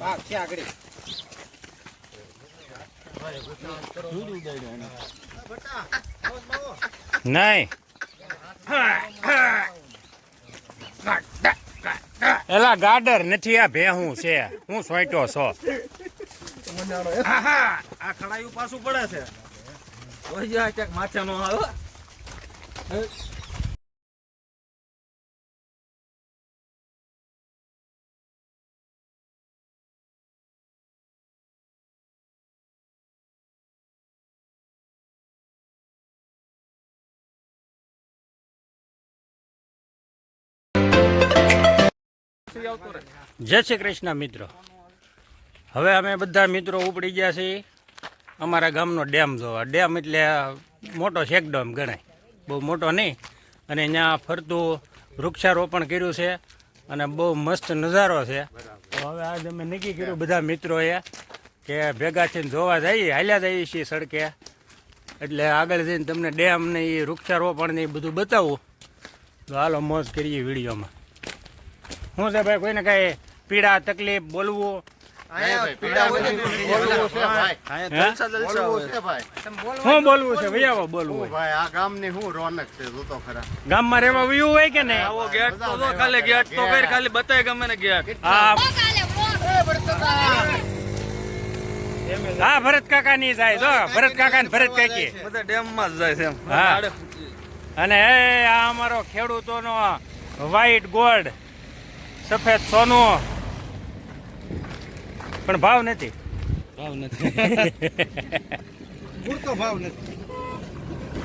ભાગ છે આગળ નહીં. એલા ગાડર નથી આ ભેહું છે. હું સોઈટો છો. આ ખડાયું પાછું પડે છે. ઓય જા ક્યાંક માથે નો આવે. જય શ્રી કૃષ્ણ મિત્રો. હવે અમે બધા મિત્રો ઉપડી ગયા છીએ અમારા ગામનો ડેમ જોવા. ડેમ એટલે મોટો શેક ડેમ ગણાય. બહુ મોટો નહીં. અને અહીંયા ફરતું વૃક્ષારોપણ કર્યું છે અને બહુ મસ્ત નજારો છે. તો હવે આજ અમે નક્કી કર્યું બધા મિત્રોએ કે ભેગા થઈને જોવા જઈએ, હાલ્યા જઈએ છીએ સડકે. એટલે આગળ જઈને તમને ડેમ ને એ વૃક્ષારોપણ ને એ બધું બતાવું. તો હાલો મોજ કરીએ વિડીયોમાં. શું છે ભાઈ, કોઈને કાંઈ પીડા, તકલીફ, બોલવું? શું બોલવું છે ભૈયા બોલવું ભાઈ. આ ગામની શું રોનક છે જોતો ખરા. ગામમાં રહેવા વયું હોય કે નહીં? આવો ગેટ તો જો ખાલી ગેટ તો કઈ ખાલી બતાય ગમે ને ગેટ હા. હા ભરત કાકા ની જાય. જો ભરત કાકા ને ભરત કાકી. બધા ડેમમાં જ જાય છે એમ. હા. અને એ આ અમારો ખેડૂતોનો વ્હાઈટ ગોલ્ડ સફેદ સોનું પણ ભાવ નથી. ભાવ નથી.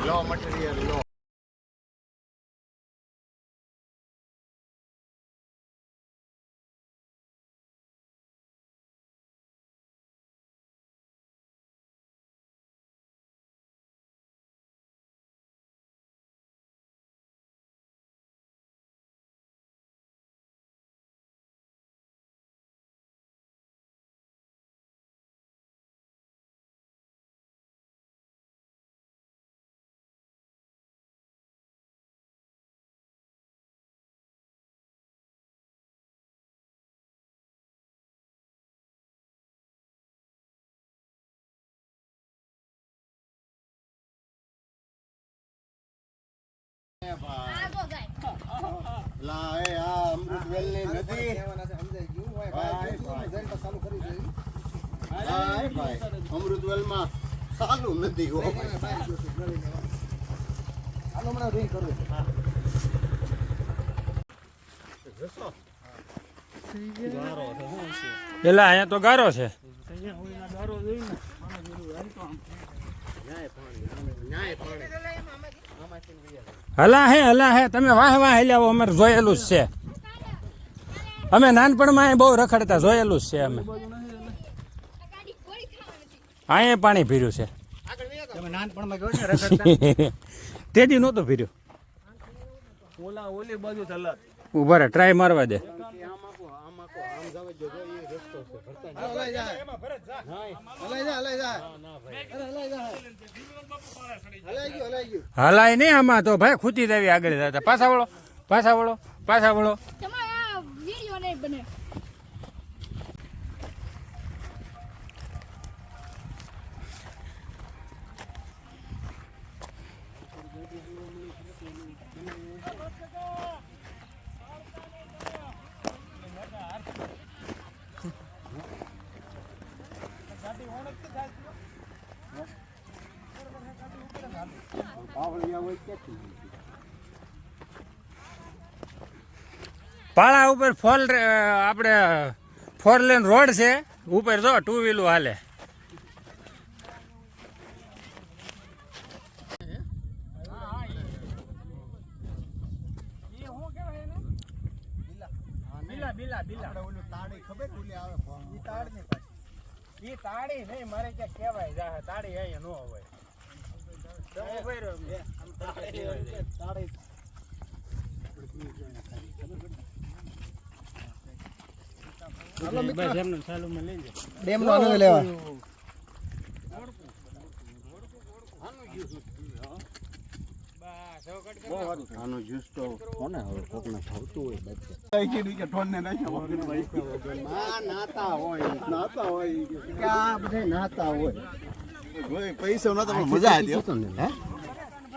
લો મટીરિયલ લો. લા એ આ અમૃતવેલની નદી. ભાઈ, ભાઈ. અમૃતવેલમાં ચાલુ નથી હો. પેલા અહીંયા તો ગારો છે. હલા હે હલા હે તમે વાહ વાહ હેલ્યા અમારે જોયેલું જ છે. અમે નાનપણમાં બહુ રખડતા જોયેલું જ છે અમે. અહીંયા પાણી ભીર્યું છે. તેથી નહોતું ભર્યું. દે હલાય નહીં આમાં તો ભાઈ ખૂતી દેવી આગળ જતા. પાછા વળો પાછા વળો પાછા વળો. તમારા વીડિયો નહીં બને. પાળા ઉપર ફોર આપણે ફોર લેન રોડ છે. ઉપર જો ટુ વ્હીલું હાલે. ઈ તાળી નહીં મારે ક્યાં કહેવાય તાળી અહીંયા ન હોય. ડેમ નો આનંદ લેવા. આનો જ્યુસ તો કોને હવે કોકને ભાવતું હોય બધે? ના નાતા હોય. નાતા હોય કે આ બધા નાતા હોય પૈસા નતો મજા હતી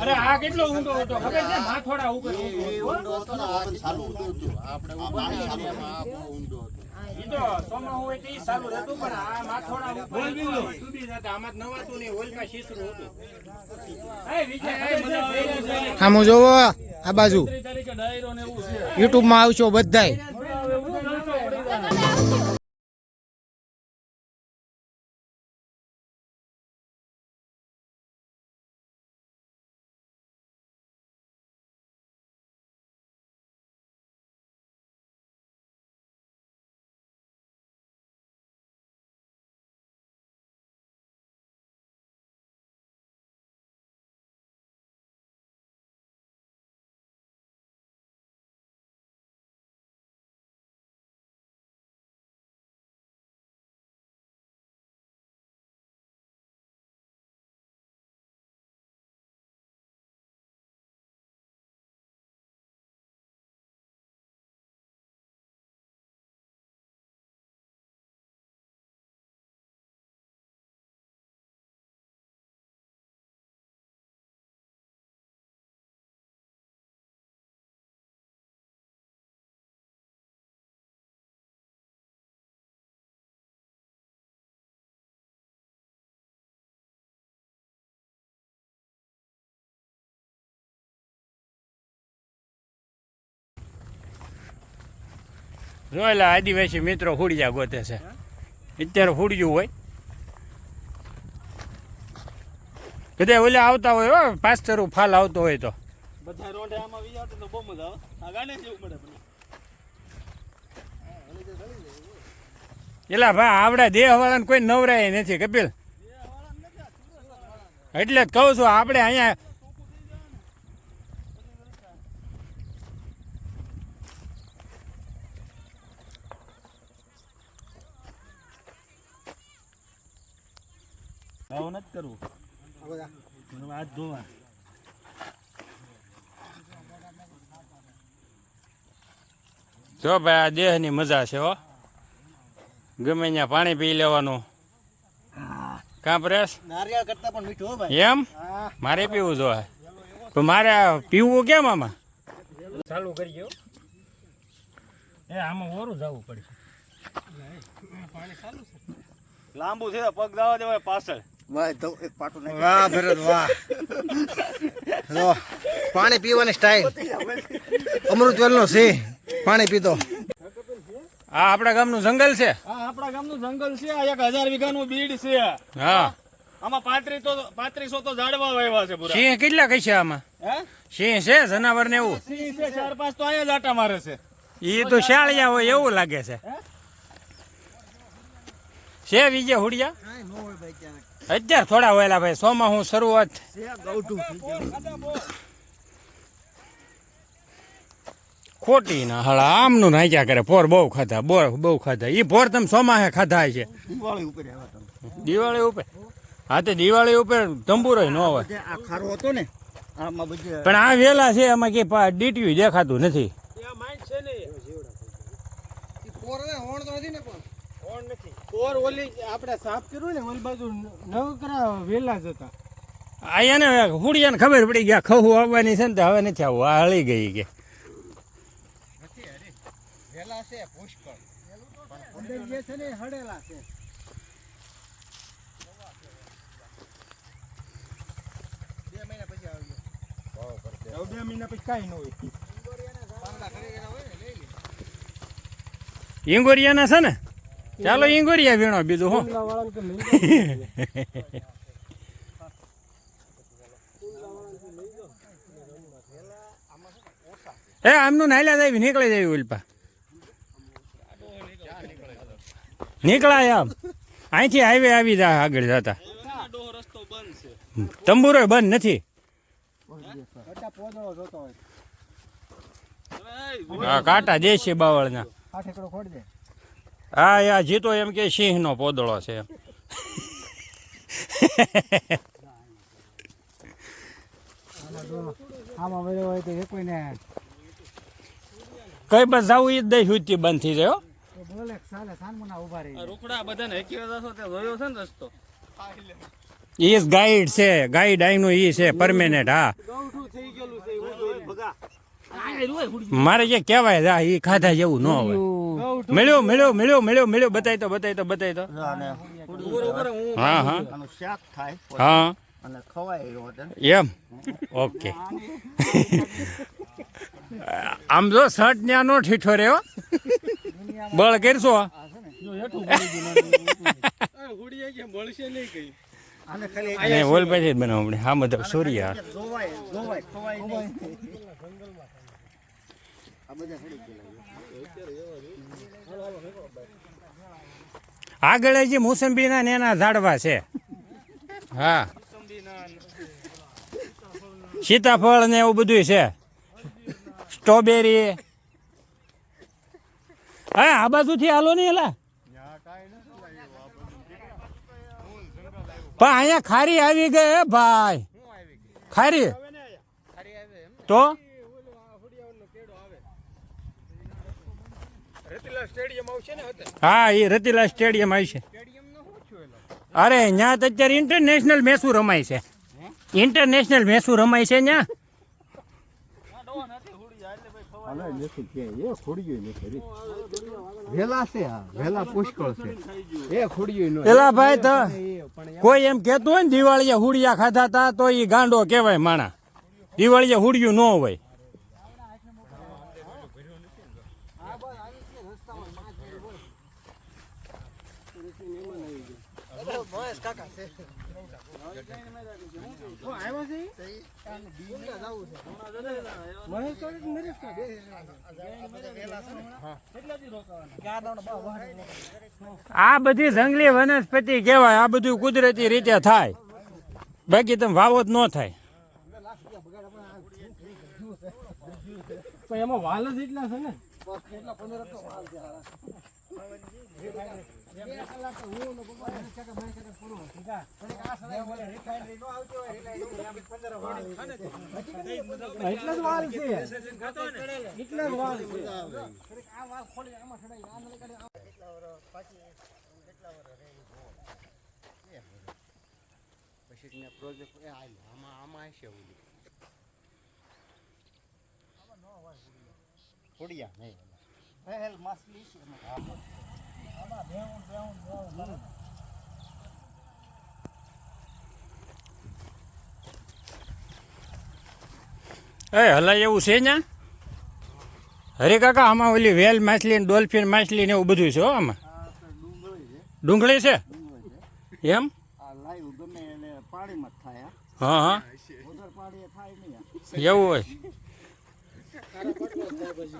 અરે આ કેટલો ઊંડો હતો? ખબર છે? માથોડા ઉપર ઊંડો હતો. ને આ પણ હતું. આપણે પાણી સારું એમાં આ બહુ ઊંડો હતો. ઈ તો સોમાં હોય તે સારું રહેતું પણ આ માથોડા ઉપર ડૂબી જતા આમાં નવાતું નહીં ઓલમાં શીસરું હતું. એ વિજય આમ જોવો આ બાજુ. યુટ્યુબમાં આવશો બધાય. જોયેલા આદિવાસી મિત્રો હુડિયા ગોતે છે. અત્યારે હુડિયું હોય. બધા ઓલા આવતા હોય હો પાસ્તરું ફાલ આવતો હોય તો. બધા રોંઢે આમાં વિચારતો તો બહુ મજા આવે. આ ગાને જેવું પડે એલા ભાઈ આવડા દેહ વાળાને કોઈ નવરાય નથી કપિલ. એટલે જ કહું છું આપણે અહીંયા આવું નથી કરવું. હાથ ધોવા જો ભાઈ આ દેહની મજા છે હો. ગમે ત્યાં પાણી પી લેવાનું. કાં પ્રેસ નારિયેળ કરતા પણ મીઠું ભાઈ. એમ? મારે પીવું જોઈએ તો મારે આ પીવું કેમ આમાં? ચાલુ કરી એ આમાં ઓરું જવું પડશે. લાંબુ છે પગ દાવા દેવાય પાછળ. ભાઈ તો એક પાટું નાખી. વાહ ભરત વાહ. લો પાણી પીવાની સ્ટાઈલ અમૃતવેલનો સિંહ. પાણી પીતો. આ આપણા ગામનું જંગલ છે? આ આપણા ગામનું જંગલ છે. આ એક હજાર વીઘાનું બીડ છે. હા. આમાં પાંત્રીસ તો પાંત્રીસો તો ઝાડવા વાવ્યા છે પૂરા. સિંહ કેટલા કઈ છે આમાં? સિંહ છે જનાવર ને એવું? સિંહ છે ચાર પાંચ તો અહીંયા જ મારે છે. એ તો શાળિયા હોય એવું લાગે છે. છે વિજય હુડિયા? અત્યારે થોડા વહેલા ભાઈ સોમાં હું શરૂઆત. ખોટી ના હળા આમનું નાખ્યા કરે પોર બહુ ખાધા બોર બહુ ખાધા. એ પોર તમે સોમાહે ખાધા છે. દિવાળી ઉપર દિવાળી ઉપર? હા તો દિવાળી ઉપર તંબુરો ન હોય. પણ આ વેલા છે એમાં કે ડીટીયું દેખાતું નથી. પોર ઓલી આપણે સાફ કર્યું ને ઓલી બાજુ નવકરા વેલા જ હતા. આયાને હુડિયાને ખબર પડી ગયા ખહું આવવાની છે ને તો હવે નથી આવવું આ હળી ગઈ કે. વેલા છે પુષ્કળ. અંદર જે છે ને એ છે. બે મહિના પછી આવજો બે મહિના પછી કાંઈ ન હોય. ઈંગોરિયાના છે ને? ચાલો ઈંગોરિયા વીણો બીજું હો. એ આમનું નાયલા જાય નીકળી જાય ઉલ્પા. નીકળાય આમ. અહીંથી હાઈવે આવી જાય આગળ જતા. તંબુરો બંધ નથી. કાંટા દેશે બાવળના. આ ઠેકડો ખોડ દે. હા યા જીતો એમ કે સિંહનો પોદળો છે. એમ આમાં વળ્યો હોય તો એ કોઈને કઈ બસ જવું એ જ દઈ સુધી બંધ થઈ જાય હો. તો બોલે કે સાલે સાનમુના ઊભા રહી આ રૂખડા બધાને હેકી જશો ત્યાં જોયો છે ને રસ્તો? ઈ જ ગાઈડ છે ગાઈડ આઈનું ઈ છે પરમેનેન્ટ હા. મારે જે કહેવાય છે, હા ઈ ખાધા જેવું ન હોય મળ્યો મળ્યો મળ્યો મળ્યો મળ્યો બતાય તો બતાય તો બતાય તો. હા હા. શાક થાય હા. અને ખવાય એમ? ઓકે. આમ જો શર્ટ ન્યા નો ઠીઠો રહ્યો બળ કરશો અને ઓલ પછી જ હા મતલબ સૂર્ય જોવાય જોવાય ખવાય નહીં આ બધા થોડી ગયેલા. આગળ જે મોસંબીના ને એના ઝાડવા છે. હા. સીતાફળ ને એવું બધું છે. સ્ટ્રોબેરી. હા આ બાજુથી હાલો નહીં એલા પણ અહીંયા ખારી આવી ગઈ હે ભાઈ. ખારી? તો? હા એ રતિલા સ્ટેડિયમ આવી છે અરે ત્યાં તો અત્યારે ઇન્ટરનેશનલ મેસું રમાય છે. ઇન્ટરનેશનલ મેસું રમાય છે ત્યાં હાલો, નથી કે એ ખોડિયું નથી. રે. વેલા છે આ. વેલા પુષ્કળ છે. એ ખોડિયું નો પેલા ભાઈ તો કોઈ એમ કેતું હોય ને દિવાળીએ હુડિયા ખાધા તા તો એ ગાંડો કહેવાય માણા. દિવાળીએ હુડિયું ન હોય મહેશ કાકા છે ઓ આવ્યો છે ઈ? બીજલા જાવું છે મહેશ કાકા કે નરેશ કાકા? ક્યાં દાવનો કાકા. છે? આ બધી જંગલી વનસ્પતિ કહેવાય આ બધું કુદરતી રીતે થાય. બાકી તમે વાવો જ ન થાય. એમાં વાલ જ એટલા છે ને? પછી પ્રોજેક્ટ આમાં આમાં હશે ઓલી ખોડિયા નહીં પહેલ માછલી. એ, હલાય એવું છે ને હરે કાકા, આમાં ઓલી વેલ માછલી ને ડોલ્ફિન માછલી ને એવું બધું છે હો આમાં? ડુંગળી છે? એમ? હા હા. એવું હોય.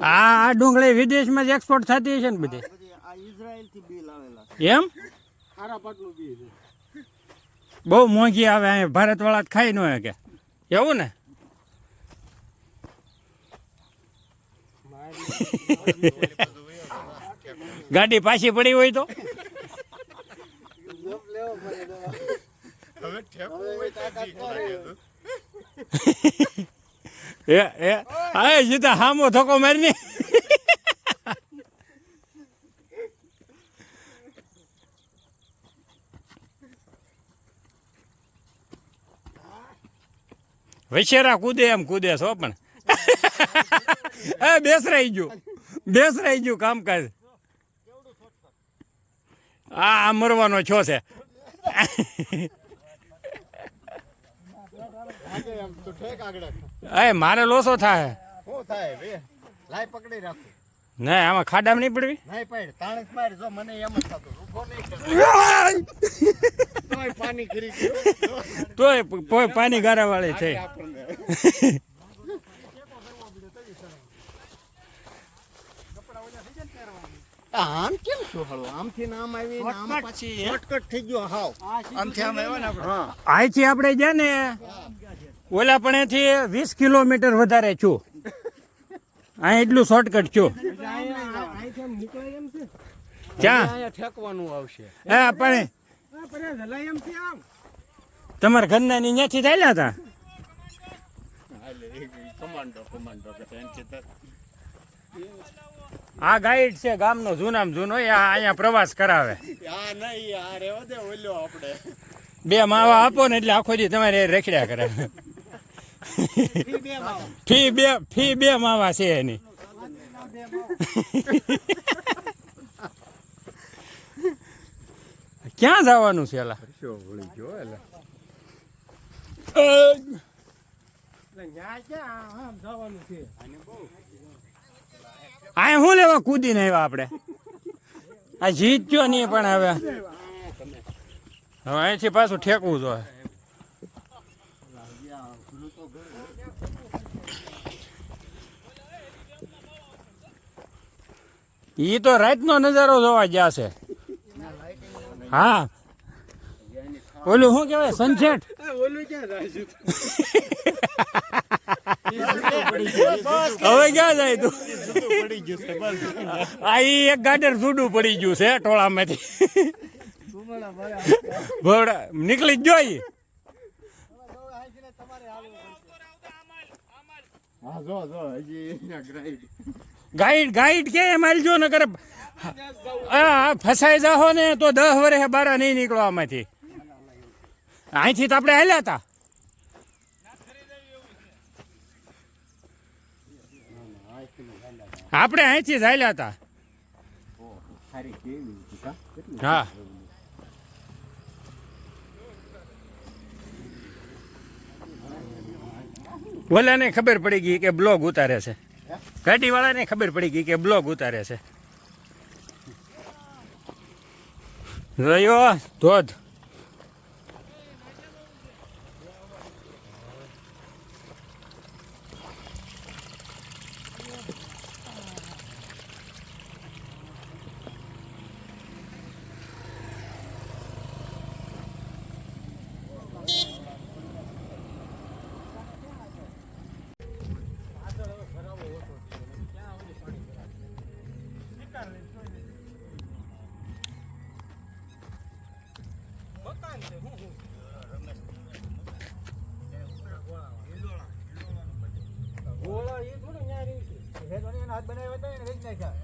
આ આ ડુંગળી વિદેશમાં જ એક્સપોર્ટ થતી હશે ને બધી. ઇઝરાયલથી બિલ આવેલા એમ? સારા પાટનું બી છે. બહુ મોંઘી આવે અહીંયા ભારતવાળા જ ખાઈ ન હોય કે એવું ને? ગાડી પાછી પડી હોય તો? એ એ હા જીતા હામો મારી મારીને વૈશેરા કૂદે એમ કૂદે છો પણ. એ બેસરાઈ ગયું. બેસરાઈ ગયું કામકાજ. આ આ મરવાનો છો છે. એ મારે લોસો થાય. શું થાય બે. લાઈ પકડી રાખો. ના આમાં ખાડામાં નહીં પડવી? નહીં પાડ તાણસ માર જો મને એમ જ થતું. ઊભો નહીં. તોય પાણી ગારા વાળે છે અહીંથી આપણે? ગયા ને ઓલા પણ એથી વીસ કિલોમીટર વધારે છું. અહીં એટલું શોર્ટકટ છું. ક્યાં ઠેકવાનું આવશે. હા તમારા ઘરના ની ત્યાંથી થયેલા હતા? આ ગાઈડ છે, ગામનો જૂનામ જૂનો અહીંયા પ્રવાસ કરાવે. બે માવા આપો ને એટલે આખો દી તમારે રેખડ્યા કરે. ફી બે ફી બે માવા છે એની. ક્યાં જવાનું છે એલા? ભૂલી ગયો આ શું લેવા કૂદીને આવ્યા આપણે? આ જીત્યો નહીં પણ હવે. હવે અહીંથી પાછું ઠેકવું જોઈએ. ઈ તો રાતનો નજારો જોવા ગયા છે. હા. ઓલું શું કહેવાય? સનસેટ હવે ક્યાં જાય તું? આ ઈ એક ગાડર જુડું પડી ગયું છે, ટોળામાંથી. ભોળા, નીકળી જ જોઈ. હા, જો જો, હજી ગાઈડ ગાઈડ કે એમ હાલજો ને કરે હા ફસાઈ જાહો ને તો દસ વર્ષે બાર નહીં નીકળો આમાંથી. અહીંથી તો આપણે હાલ્યા હતા આપણે અહીંથી જ હાલ્યા હતા હા. ઓલાને ખબર પડી ગઈ કે બ્લોગ ઉતારે છે. ગાડી વાળાને ખબર પડી ગઈ કે બ્લોગ ઉતારે છે. રહ્યો ધોધ. વેચી નાખ્યા